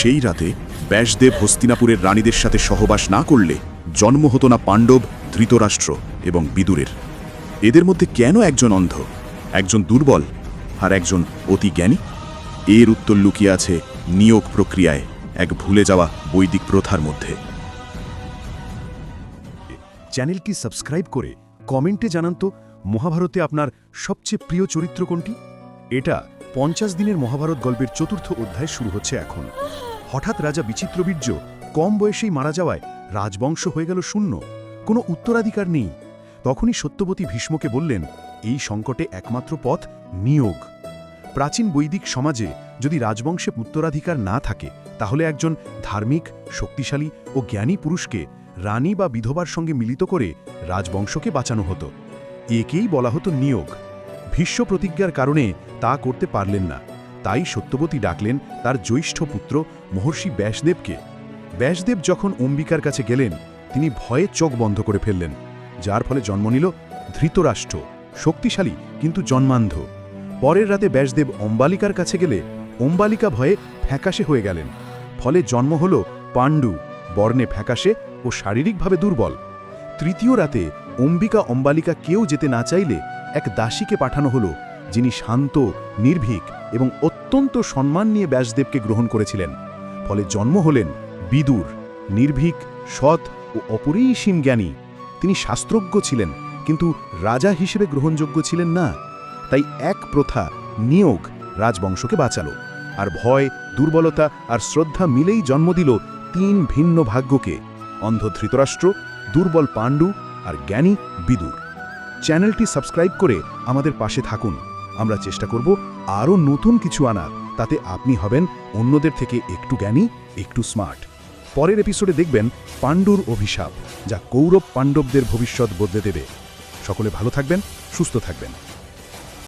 সেই রাতে ব্যাসদেব হস্তিনাপুরের রানীদের সাথে সহবাস না করলে জন্ম হতো না পাণ্ডব, ধৃতরাষ্ট্র এবং বিদুরের। এদের মধ্যে কেন একজন অন্ধ, একজন দুর্বল আর একজন অতি জ্ঞানী? এর উত্তর লুকিয়ে আছে নিয়োগ প্রক্রিয়ায় এক ভুলে যাওয়া বৈদিক প্রথার মধ্যে। চ্যানেলটি সাবস্ক্রাইব করে কমেন্টে জানান তো মহাভারতে আপনার সবচেয়ে প্রিয় চরিত্র কোনটি? এটা পঞ্চাশ দিনের মহাভারত গল্পের চতুর্থ অধ্যায় শুরু হচ্ছে এখন। হঠাৎ রাজা বিচিত্রবীর্য কম বয়সেই মারা যাওয়ায় রাজবংশ হয়ে গেল শূন্য। কোনো উত্তরাধিকার নেই। তখনই সত্যবতী ভীষ্মকে বললেন, এই সংকটে একমাত্র পথ নিয়োগ। প্রাচীন বৈদিক সমাজে যদি রাজবংশে উত্তরাধিকার না থাকে, তাহলে একজন ধার্মিক, শক্তিশালী ও জ্ঞানী পুরুষকে রানী বা বিধবার সঙ্গে মিলিত করে রাজবংশকে বাঁচানো হতো। একেই বলা হতো নিয়োগ। ভীষ্ম প্রতিজ্ঞার কারণে তা করতে পারলেন না। তাই সত্যবতী ডাকলেন তার জ্যৈষ্ঠ পুত্র মহর্ষি ব্যাসদেবকে, ব্যাসদেব যখন অম্বিকার কাছে গেলেন, তিনি ভয়ে চোখ বন্ধ করে ফেললেন, যার ফলে জন্ম নিল ধৃতরাষ্ট্র, শক্তিশালী কিন্তু জন্মান্ধ। পরের রাতে ব্যাসদেব অম্বালিকার কাছে গেলে, অম্বালিকা ভয়ে ফ্যাকাশে হয়ে গেলেন, ফলে জন্ম হল পাণ্ডু, বর্ণে ফ্যাকাশে ও শারীরিকভাবে দুর্বল। তৃতীয় রাতে অম্বিকা অম্বালিকা কেউ যেতে না চাইলে এক দাসীকে পাঠানো হলো, যিনি শান্ত, নির্ভীক এবং অত্যন্ত সম্মান নিয়ে ব্যাসদেবকে গ্রহণ করেছিলেন। ফলে জন্ম হলেন বিদুর, নির্ভীক, সৎ ও অপরিসীম জ্ঞানী। তিনি শাস্ত্রজ্ঞ ছিলেন, কিন্তু রাজা হিসেবে গ্রহণযোগ্য ছিলেন না। তাই এক প্রথা নিয়োগ রাজবংশকে বাঁচালো, আর ভয়, দুর্বলতা আর শ্রদ্ধা মিলেই জন্ম দিল তিন ভিন্ন ভাগ্যকে, অন্ধ ধৃতরাষ্ট্র, দুর্বল পাণ্ডু আর জ্ঞানী বিদুর। চ্যানেলটি সাবস্ক্রাইব করে আমাদের পাশে থাকুন। আমরা চেষ্টা করব আরও নতুন কিছু আনার। তাতে আপনি হবেন অন্যদের থেকে একটু জ্ঞানী, একটু স্মার্ট। পরের এপিসোডে দেখবেন পাণ্ডুর অভিশাপ, যা কৌরব পাণ্ডবদের ভবিষ্যৎ বদলে দেবে। সকলে ভালো থাকবেন, সুস্থ থাকবেন।